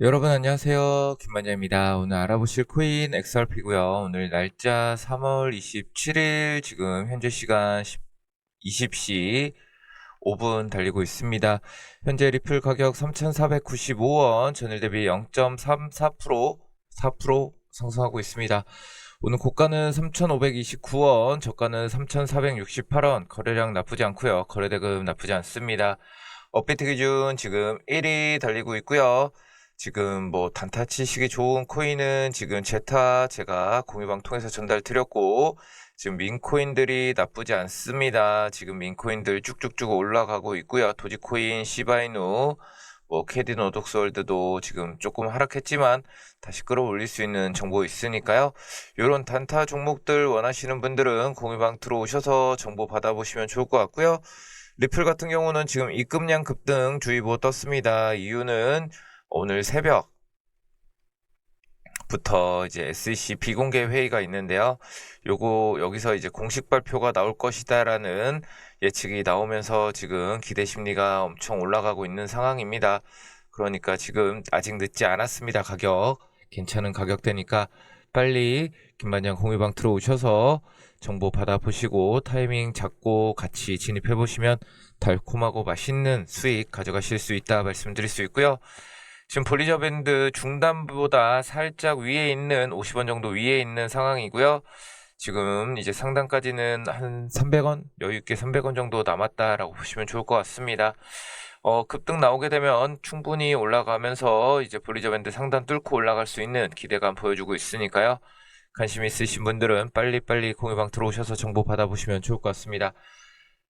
여러분 안녕하세요. 김만장입니다. 오늘 알아보실 코인 XRP고요. 오늘 날짜 3월 27일 지금 현재 시간 20시 5분 달리고 있습니다. 현재 리플 가격 3,495원, 전일 대비 0.34% 4% 상승하고 있습니다. 오늘 고가는 3,529원, 저가는 3,468원, 거래량 나쁘지 않고요. 거래대금 나쁘지 않습니다. 업비트 기준 지금 1위 달리고 있고요. 지금 뭐 단타 치시기 좋은 코인은 지금 제타 제가 공유방 통해서 전달 드렸고 지금 민코인들이 나쁘지 않습니다. 지금 민코인들 쭉쭉쭉 올라가고 있고요. 도지코인, 시바이누, 뭐 캐딘 오독스월드도 지금 조금 하락했지만 다시 끌어올릴 수 있는 정보 있으니까요. 이런 단타 종목들 원하시는 분들은 공유방 들어오셔서 정보 받아보시면 좋을 것 같고요. 리플 같은 경우는 지금 입금량 급등 주의보 떴습니다. 이유는 오늘 새벽 부터 이제 SEC 비공개 회의가 있는데요. 요거 여기서 이제 공식 발표가 나올 것이다라는 예측이 나오면서 지금 기대 심리가 엄청 올라가고 있는 상황입니다. 그러니까 지금 아직 늦지 않았습니다. 가격 괜찮은 가격대니까 빨리 김반장 공유방 들어오셔서 정보 받아보시고 타이밍 잡고 같이 진입해 보시면 달콤하고 맛있는 수익 가져가실 수 있다 말씀드릴 수 있고요. 지금 볼리저 밴드 중단보다 살짝 위에 있는 50원 정도 위에 있는 상황이고요. 지금 이제 상단까지는 한 300원, 여유 있게 300원 정도 남았다라고 보시면 좋을 것 같습니다. 어, 급등 나오게 되면 충분히 올라가면서 이제 볼리저 밴드 상단 뚫고 올라갈 수 있는 기대감 보여주고 있으니까요. 관심 있으신 분들은 빨리빨리 공유방 들어오셔서 정보 받아보시면 좋을 것 같습니다.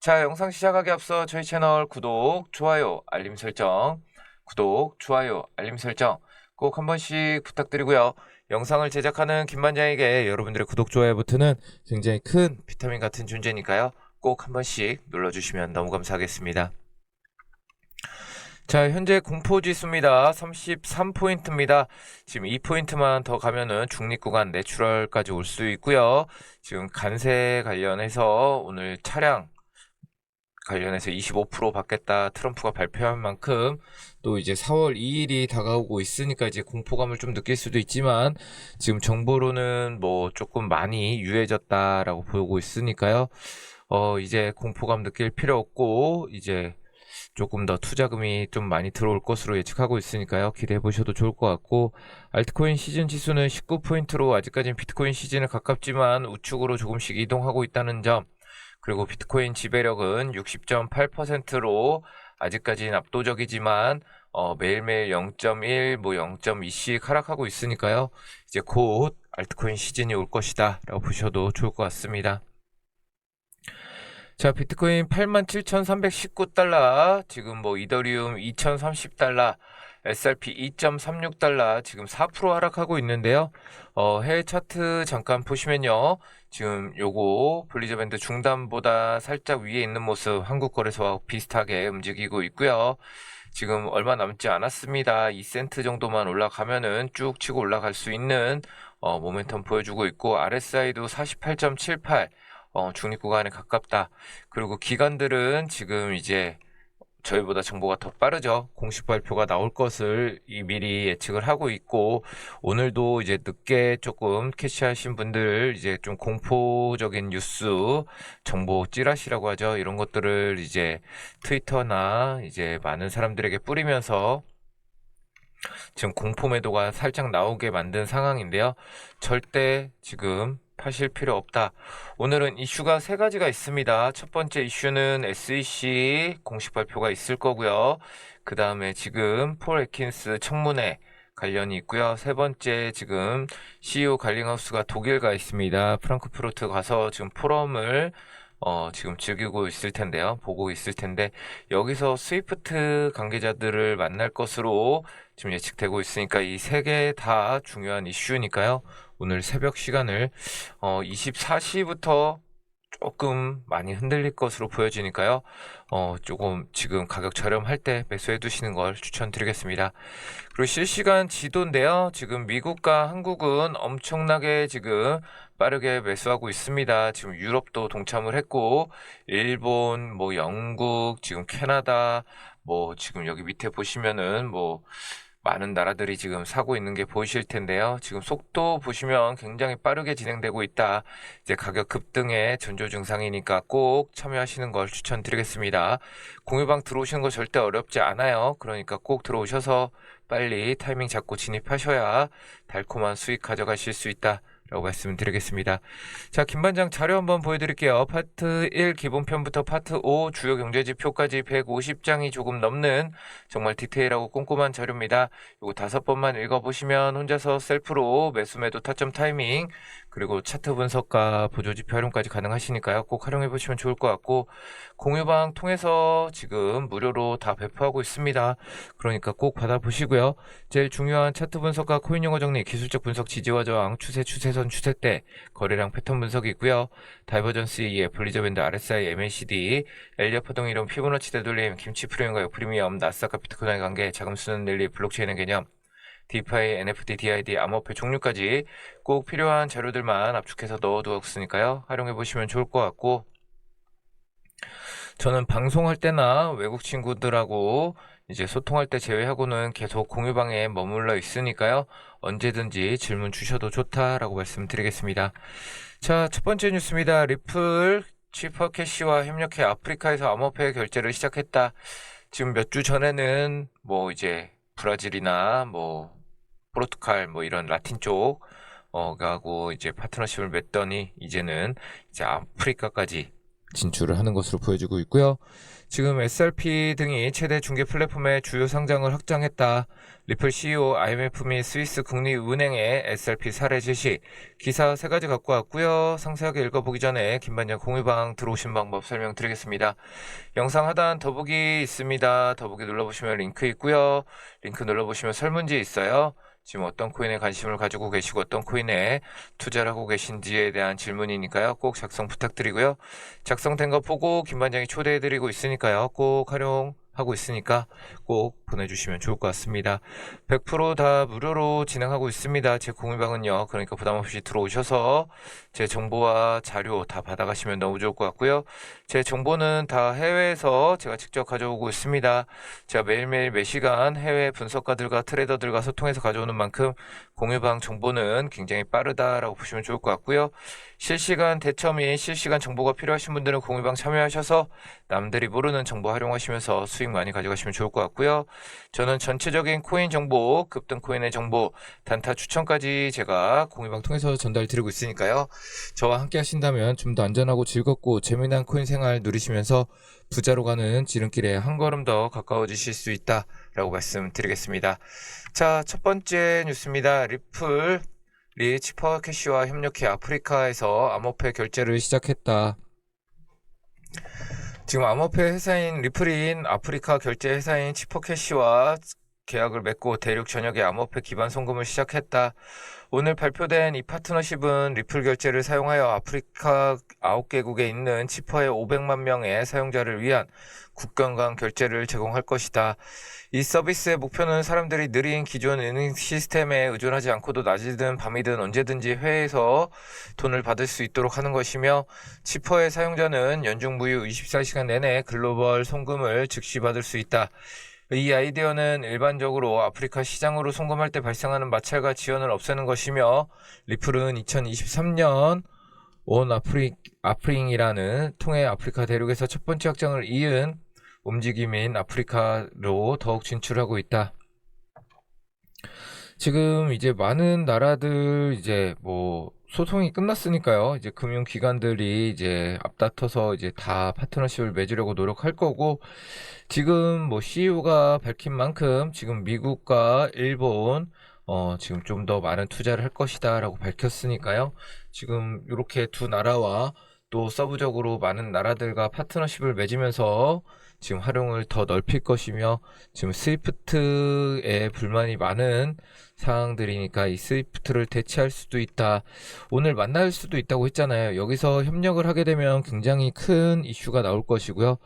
자, 영상 시작하기 앞서 저희 채널 구독, 좋아요, 알림 설정, 구독, 좋아요, 알림 설정 꼭 한 번씩 부탁드리고요. 영상을 제작하는 김반장에게 여러분들의 구독, 좋아요 버튼은 굉장히 큰 비타민 같은 존재니까요. 꼭 한 번씩 눌러주시면 너무 감사하겠습니다. 자, 현재 공포지수입니다. 33포인트입니다. 지금 2포인트만 더 가면은 중립구간 내추럴까지 올 수 있고요. 지금 간세 관련해서 오늘 차량 관련해서 25% 받겠다 트럼프가 발표한 만큼 또 이제 4월 2일이 다가오고 있으니까 이제 공포감을 좀 느낄 수도 있지만 지금 정보로는 뭐 조금 많이 유해졌다라고 보고 있으니까요. 어 이제 공포감 느낄 필요 없고 이제 조금 더 투자금이 좀 많이 들어올 것으로 예측하고 있으니까요. 기대해 보셔도 좋을 것 같고 알트코인 시즌 지수는 19포인트로 아직까지는 비트코인 시즌에 가깝지만 우측으로 조금씩 이동하고 있다는 점 그리고 비트코인 지배력은 60.8%로 아직까지는 압도적이지만 어, 매일매일 0.1, 뭐 0.2씩 하락하고 있으니까요. 이제 곧 알트코인 시즌이 올 것이다 라고 보셔도 좋을 것 같습니다. 자, 비트코인 87,319달러, 지금 뭐 이더리움 2,030달러, SRP 2.36달러, 지금 4% 하락하고 있는데요. 어, 해외 차트 잠깐 보시면요. 지금 요거 블리저 밴드 중단보다 살짝 위에 있는 모습 한국 거래소와 비슷하게 움직이고 있고요. 지금 얼마 남지 않았습니다. 2센트 정도만 올라가면은 쭉 치고 올라갈 수 있는 어, 모멘텀 보여주고 있고 RSI도 48.78 어, 중립 구간에 가깝다. 그리고 기관들은 지금 이제 저희보다 정보가 더 빠르죠. 공식 발표가 나올 것을 미리 예측을 하고 있고 오늘도 이제 늦게 조금 캐시하신 분들 이제 좀 공포적인 뉴스 정보 찌라시라고 하죠. 이런 것들을 이제 트위터나 이제 많은 사람들에게 뿌리면서 지금 공포 매도가 살짝 나오게 만든 상황인데요. 절대 지금 파실 필요 없다. 오늘은 이슈가 세 가지가 있습니다. 첫 번째 이슈는 SEC 공식 발표가 있을 거고요. 그 다음에 지금 폴 에킨스 청문회 관련이 있고요. 세 번째 지금 CEO 갈링하우스가 독일 가 있습니다. 프랑크푸르트 가서 지금 포럼을 어, 지금 즐기고 있을 텐데요. 보고 있을 텐데 여기서 스위프트 관계자들을 만날 것으로 지금 예측되고 있으니까 이 세 개 다 중요한 이슈니까요. 오늘 새벽 시간을 어, 24시부터 조금 많이 흔들릴 것으로 보여지니까요. 어, 조금 지금 가격 저렴할 때 매수해 두시는 걸 추천드리겠습니다. 그리고 실시간 지도인데요. 지금 미국과 한국은 엄청나게 지금 빠르게 매수하고 있습니다. 지금 유럽도 동참을 했고, 일본, 뭐 영국, 지금 캐나다, 뭐 지금 여기 밑에 보시면은 뭐 많은 나라들이 지금 사고 있는 게 보이실 텐데요. 지금 속도 보시면 굉장히 빠르게 진행되고 있다. 이제 가격 급등의 전조 증상이니까 꼭 참여하시는 걸 추천드리겠습니다. 공유방 들어오시는 거 절대 어렵지 않아요. 그러니까 꼭 들어오셔서 빨리 타이밍 잡고 진입하셔야 달콤한 수익 가져가실 수 있다. 라고 말씀드리겠습니다. 자, 김반장 자료 한번 보여드릴게요. 파트 1 기본편부터 파트 5 주요 경제지표까지 150장이 조금 넘는 정말 디테일하고 꼼꼼한 자료입니다. 요거 다섯 번만 읽어보시면 혼자서 셀프로 매수매도 타점 타이밍 그리고 차트 분석과 보조지표 활용까지 가능하시니까요. 꼭 활용해 보시면 좋을 것 같고 공유방 통해서 지금 무료로 다 배포하고 있습니다. 그러니까 꼭 받아보시고요. 제일 중요한 차트 분석과 코인 용어 정리, 기술적 분석, 지지와 저항, 추세, 추세선, 추세대, 거래량 패턴 분석이 있고요. 다이버전스 E의 볼리저 밴드, RSI, MACD, 엘리어 파동 이론, 피보나치 되돌림, 김치 프리미엄과 역프리미엄, 나스닥과 비트코인의 관계, 자금 수는 랠리, 블록체인의 개념, 디파이, NFT, DID, 암호화폐 종류까지 꼭 필요한 자료들만 압축해서 넣어두었으니까요. 활용해 보시면 좋을 것 같고 저는 방송할 때나 외국 친구들하고 이제 소통할 때 제외하고는 계속 공유방에 머물러 있으니까요. 언제든지 질문 주셔도 좋다라고 말씀드리겠습니다. 자, 첫 번째 뉴스입니다. 리플 치퍼 캐시와 협력해 아프리카에서 암호화폐 결제를 시작했다. 지금 몇 주 전에는 뭐 이제 브라질이나 뭐 포르투갈 뭐 이런 라틴 쪽 어가고 이제 파트너십을 맺더니 이제는 이제 아프리카까지 진출을 하는 것으로 보여지고 있고요. 지금 SRP 등이 최대 중개 플랫폼의 주요 상장을 확장했다. 리플 CEO IMF 및 스위스 국립은행의 SRP 사례 제시 기사 세 가지 갖고 왔고요. 상세하게 읽어보기 전에 김반장 공유방 들어오신 방법 설명드리겠습니다. 영상 하단 더보기 있습니다. 더보기 눌러보시면 링크 있고요. 링크 눌러보시면 설문지 있어요. 지금 어떤 코인에 관심을 가지고 계시고 어떤 코인에 투자를 하고 계신지에 대한 질문이니까요. 꼭 작성 부탁드리고요. 작성된 거 보고 김반장이 초대해드리고 있으니까요. 꼭 활용 하고 있으니까 꼭 보내주시면 좋을 것 같습니다. 100%다 무료로 진행하고 있습니다. 제 공유방은요. 그러니까 부담 없이 들어오셔서 제 정보와 자료 다 받아가시면 너무 좋을 것 같고요. 제 정보는 다 해외에서 제가 직접 가져오고 있습니다. 제가 매일매일 매시간 해외 분석가들과 트레이더들과 소통해서 가져오는 만큼 공유방 정보는 굉장히 빠르다라고 보시면 좋을 것 같고요. 실시간 대처 및 실시간 정보가 필요하신 분들은 공유방 참여하셔서 남들이 모르는 정보 활용하시면서 수익 많이 가져가시면 좋을 것 같고요. 저는 전체적인 코인 정보, 급등 코인의 정보, 단타 추천까지 제가 공유방 통해서 전달 드리고 있으니까요. 저와 함께 하신다면 좀 더 안전하고 즐겁고 재미난 코인 생활 누리시면서 부자로 가는 지름길에 한 걸음 더 가까워지실 수 있다라고 말씀드리겠습니다. 자, 첫 번째 뉴스입니다. 리플 리 치퍼 캐시와 협력해 아프리카에서 암호화폐 결제를 시작했다. 지금 암호화폐 회사인 리플인 아프리카 결제 회사인 치퍼캐시와 계약을 맺고 대륙 전역에 암호화폐 기반 송금을 시작했다. 오늘 발표된 이 파트너십은 리플 결제를 사용하여 아프리카 9개국에 있는 치퍼의 500만 명의 사용자를 위한 국경 간 결제를 제공할 것이다. 이 서비스의 목표는 사람들이 느린 기존 은행 시스템에 의존하지 않고도 낮이든 밤이든 언제든지 해외에서 돈을 받을 수 있도록 하는 것이며 치퍼의 사용자는 연중 무휴 24시간 내내 글로벌 송금을 즉시 받을 수 있다. 이 아이디어는 일반적으로 아프리카 시장으로 송금할 때 발생하는 마찰과 지연을 없애는 것이며 리플은 2023년 온 아프리, 아프링이라는 통해 아프리카 대륙에서 첫 번째 확장을 이은 움직임인 아프리카로 더욱 진출하고 있다. 지금 이제 많은 나라들 이제 뭐 소송이 끝났으니까요. 이제 금융기관들이 이제 앞다퉈서 이제 다 파트너십을 맺으려고 노력할 거고, 지금 뭐 CEO가 밝힌 만큼 지금 미국과 일본, 어, 지금 좀 더 많은 투자를 할 것이다라고 밝혔으니까요. 지금 이렇게 두 나라와 또 서브적으로 많은 나라들과 파트너십을 맺으면서 지금 활용을 더 넓힐 것이며 지금 스위프트에 불만이 많은 상황들이니까 이 스위프트를 대체할 수도 있다. 오늘 만날 수도 있다고 했잖아요. 여기서 협력을 하게 되면 굉장히 큰 이슈가 나올 것이고요.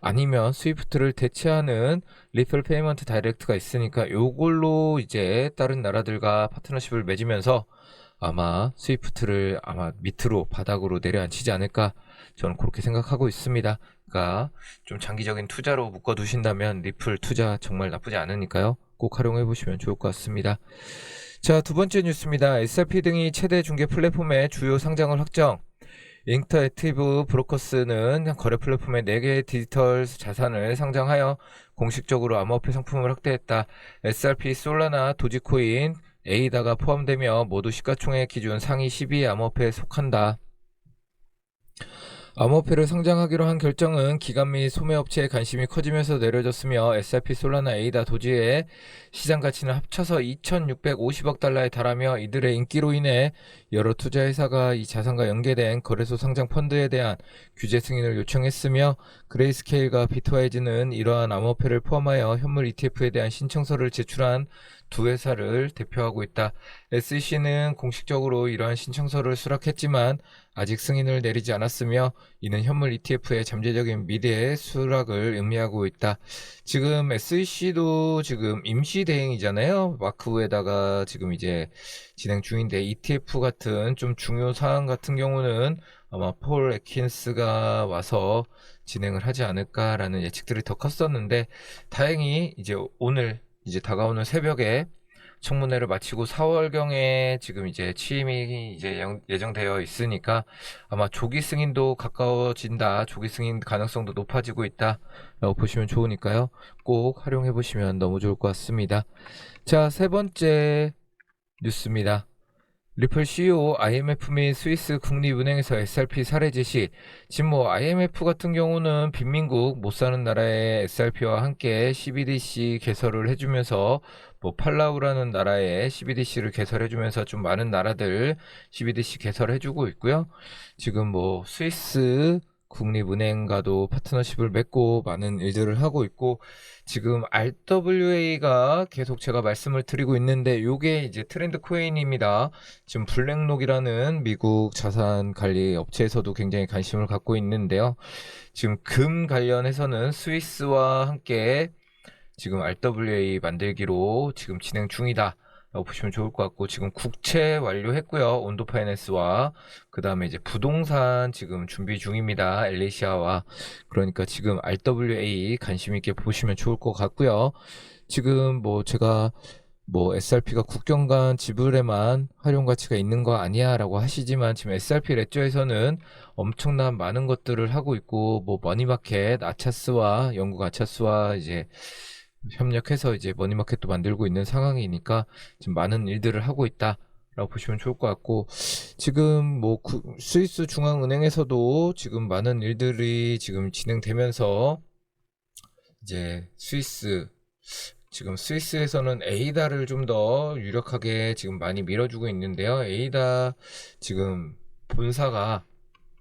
아니면 스위프트를 대체하는 리플 페이먼트 다이렉트가 있으니까 요걸로 이제 다른 나라들과 파트너십을 맺으면서 아마 스위프트를 아마 밑으로 바닥으로 내려앉히지 않을까 저는 그렇게 생각하고 있습니다. 좀 장기적인 투자로 묶어 두신다면 리플 투자 정말 나쁘지 않으니까요. 꼭 활용해 보시면 좋을 것 같습니다. 자, 두 번째 뉴스입니다. SRP 등이 최대 중개 플랫폼의 주요 상장을 확정. 인터액티브 브로커스는 거래 플랫폼에 4개의 디지털 자산을 상장하여 공식적으로 암호화폐 상품을 확대했다. SRP, 솔라나, 도지코인, 에이다가 포함되며 모두 시가총액 기준 상위 12위 암호화폐에 속한다. 암호화폐를 상장하기로 한 결정은 기관 및 소매업체의 관심이 커지면서 내려졌으며 SRP 솔라나 에이다 도지의 시장 가치는 합쳐서 2,650억 달러에 달하며 이들의 인기로 인해 여러 투자 회사가 이 자산과 연계된 거래소 상장 펀드에 대한 규제 승인을 요청했으며 그레이스케일과 비트와이즈는 이러한 암호화폐를 포함하여 현물 ETF에 대한 신청서를 제출한 두 회사를 대표하고 있다. SEC는 공식적으로 이러한 신청서를 수락했지만 아직 승인을 내리지 않았으며 이는 현물 ETF의 잠재적인 미래의 수락을 의미하고 있다. 지금 SEC도 지금 임시 대행이잖아요. 마크에다가 지금 이제 진행 중인데 ETF 같은 좀 중요 사안 같은 경우는 아마 폴 에킨스가 와서 진행을 하지 않을까라는 예측들이 더 컸었는데 다행히 이제 오늘 이제 다가오는 새벽에 청문회를 마치고 4월경에 지금 이제 취임이 이제 영- 예정되어 있으니까 아마 조기 승인도 가까워진다. 조기 승인 가능성도 높아지고 있다. 보시면 좋으니까요. 꼭 활용해 보시면 너무 좋을 것 같습니다. 자, 세 번째 뉴스입니다. 리플 CEO IMF 및 스위스 국립은행에서 SRP 사례 제시. 뭐 IMF 같은 경우는 빈민국 못 사는 나라의 SRP와 함께 CBDC 개설을 해주면서 뭐 팔라우라는 나라에 CBDC를 개설해주면서 좀 많은 나라들 CBDC 개설해주고 있고요. 지금 뭐 스위스 국립은행과도 파트너십을 맺고 많은 일들을 하고 있고 지금 RWA가 계속 제가 말씀을 드리고 있는데 요게 이제 트렌드 코인입니다. 지금 블랙록이라는 미국 자산 관리 업체에서도 굉장히 관심을 갖고 있는데요. 지금 금 관련해서는 스위스와 함께 지금 RWA 만들기로 지금 진행 중이다. 라고 보시면 좋을 것 같고 지금 국채 완료했고요. 온도 파이낸스와 그 다음에 이제 부동산 지금 준비 중입니다. 엘리시아와 그러니까 지금 RWA 관심 있게 보시면 좋을 것 같고요. 지금 뭐 제가 뭐 SRP가 국경 간 지불에만 활용 가치가 있는 거 아니야라고 하시지만 지금 SRP 레저에서는 엄청난 많은 것들을 하고 있고 뭐 머니마켓 아차스와 영국 아차스와 이제 협력해서 이제 머니마켓도 만들고 있는 상황이니까 지금 많은 일들을 하고 있다 라고 보시면 좋을 것 같고 지금 뭐 구- 스위스 중앙은행에서도 지금 많은 일들이 지금 진행되면서 이제 스위스 지금 스위스에서는 에이다를 좀 더 유력하게 지금 많이 밀어주고 있는데요. 에이다 지금 본사가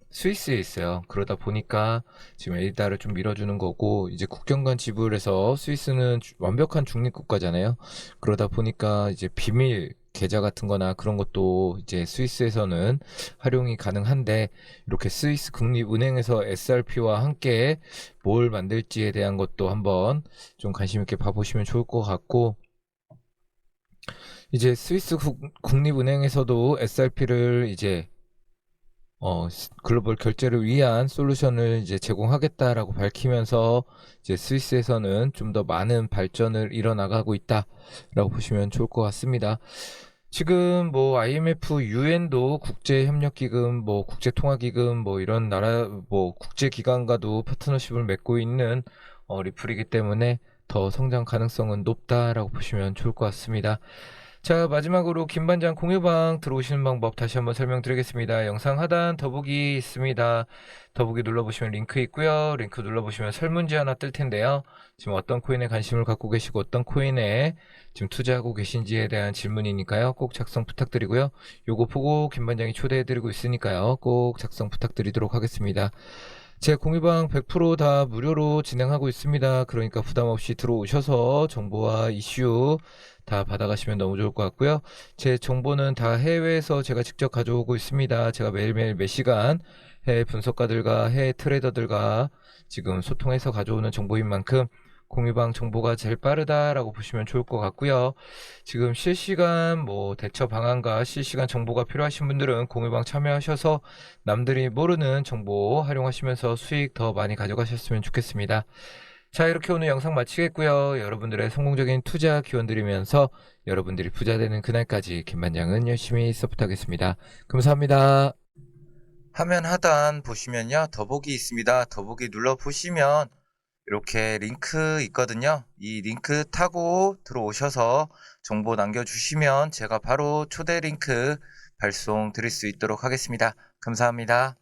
스위스에 있어요. 그러다 보니까 지금 에이다를 좀 밀어주는 거고 이제 국경 간 지불에서 스위스는 주- 완벽한 중립 국가잖아요. 그러다 보니까 이제 비밀 계좌 같은 거나 그런 것도 이제 스위스에서는 활용이 가능한데 이렇게 스위스 국립은행에서 SRP와 함께 뭘 만들지에 대한 것도 한번 좀 관심 있게 봐보시면 좋을 것 같고 이제 스위스 국, 국립은행에서도 SRP를 이제 어, 스- 글로벌 결제를 위한 솔루션을 이제 제공하겠다라고 밝히면서 이제 스위스에서는 좀 더 많은 발전을 이뤄나가고 있다라고 보시면 좋을 것 같습니다. 지금 뭐 IMF, UN도 국제협력기금, 뭐 국제통화기금, 뭐 이런 나라, 뭐 국제기관과도 파트너십을 맺고 있는 어, 리플이기 때문에 더 성장 가능성은 높다라고 보시면 좋을 것 같습니다. 자, 마지막으로 김반장 공유방 들어오시는 방법 다시 한번 설명드리겠습니다. 영상 하단 더보기 있습니다. 더보기 눌러보시면 링크 있고요. 링크 눌러보시면 설문지 하나 뜰 텐데요. 지금 어떤 코인에 관심을 갖고 계시고 어떤 코인에 지금 투자하고 계신지에 대한 질문이니까요. 꼭 작성 부탁드리고요. 요거 보고 김반장이 초대해드리고 있으니까요. 꼭 작성 부탁드리도록 하겠습니다. 제 공유방 100%다 무료로 진행하고 있습니다. 그러니까 부담 없이 들어오셔서 정보와 이슈 다 받아가시면 너무 좋을 것 같고요. 제 정보는 다 해외에서 제가 직접 가져오고 있습니다. 제가 매일매일 몇 시간 해외 분석가들과 해외 트레이더들과 지금 소통해서 가져오는 정보인 만큼 공유방 정보가 제일 빠르다라고 보시면 좋을 것 같고요. 지금 실시간 뭐 대처 방안과 실시간 정보가 필요하신 분들은 공유방 참여하셔서 남들이 모르는 정보 활용하시면서 수익 더 많이 가져가셨으면 좋겠습니다. 자, 이렇게 오늘 영상 마치겠고요. 여러분들의 성공적인 투자 기원 드리면서 여러분들이 부자 되는 그날까지 김반장은 열심히 서포트하겠습니다. 감사합니다. 화면 하단 보시면요. 더보기 있습니다. 더보기 눌러 보시면 이렇게 링크 있거든요. 이 링크 타고 들어오셔서 정보 남겨주시면 제가 바로 초대 링크 발송 드릴 수 있도록 하겠습니다. 감사합니다.